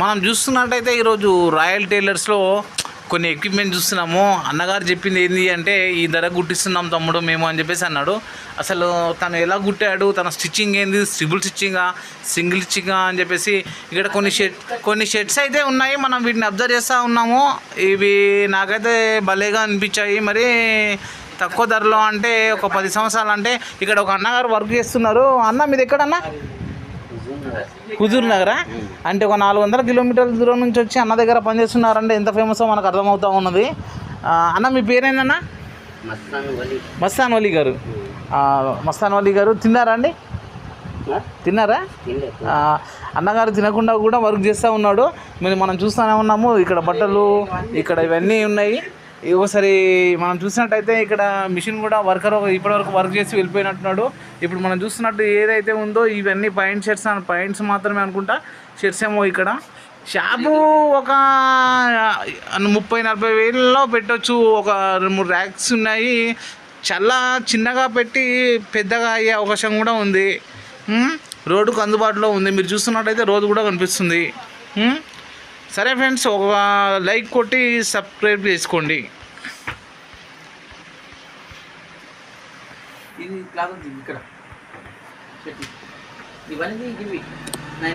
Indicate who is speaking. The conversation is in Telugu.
Speaker 1: మనం చూస్తున్నట్టయితే ఈరోజు రాయల్ టైలర్స్లో కొన్ని ఎక్విప్మెంట్ చూస్తున్నాము. అన్నగారు చెప్పింది ఏంది అంటే ఈ ధర గుట్టిస్తున్నాం తమ్ముడు మేము అని చెప్పేసి అన్నాడు. అసలు తను ఎలా గుట్టాడు? తన స్టిచ్చింగ్ ఏంది? ట్రిపుల్ స్టిచ్చింగా? సింగిల్ స్టిచ్చింగా? అని చెప్పేసి ఇక్కడ కొన్ని షెడ్ కొన్ని షెడ్స్ అయితే ఉన్నాయి. మనం వీటిని అబ్జర్వ్ చేస్తూ ఉన్నాము. ఇవి నాకైతే భలేగా అనిపించాయి. మరి తక్కువ ధరలో అంటే ఒక పది సంవత్సరాలు అంటే ఇక్కడ ఒక అన్నగారు వర్క్ చేస్తున్నారు. అన్న మీది ఎక్కడన్నా? హుజూర్ నగరా? అంటే ఒక నాలుగు వందల కిలోమీటర్ల దూరం నుంచి వచ్చి అన్న దగ్గర పనిచేస్తున్నారంటే ఎంత ఫేమస్ మనకు అర్థమవుతా ఉన్నది. అన్న మీ పేరేందన్న?
Speaker 2: మస్తాన్ వలీ
Speaker 1: గారు. మస్తాన్ వలీ గారు తిన్నారా అండి? తిన్నారా? అన్నగారు తినకుండా కూడా వర్క్ చేస్తూ ఉన్నాడు. మేము మనం చూస్తూనే ఉన్నాము ఇక్కడ బట్టలు ఇక్కడ ఇవన్నీ ఉన్నాయి. ఒకసారి మనం చూసినట్టయితే ఇక్కడ మిషన్ కూడా వర్కర్ ఇప్పటివరకు వర్క్ చేసి వెళ్ళిపోయినట్టున్నాడు. ఇప్పుడు మనం చూస్తున్నట్టు ఏదైతే ఉందో ఇవన్నీ పాయింట్ షర్ట్స్ పాయింట్స్ మాత్రమే అనుకుంటా. షర్ట్స్ ఏమో ఇక్కడ. షాపు ఒక ముప్పై నలభై వేలలో పెట్టొచ్చు. ఒక రెండు మూడు ర్యాక్స్ ఉన్నాయి. చాలా చిన్నగా పెట్టి పెద్దగా అయ్యే అవకాశం కూడా ఉంది. రోడ్డుకు అందుబాటులో ఉంది. మీరు చూస్తున్నట్టయితే రోడ్డు కూడా కనిపిస్తుంది. సరే ఫ్రెండ్స్ ఒక లైక్ కొట్టి సబ్స్క్రైబ్ చేసుకోండి.
Speaker 2: ఇది క్లాత్ ఇక్కడ. ఇవన్నీ ఇవి.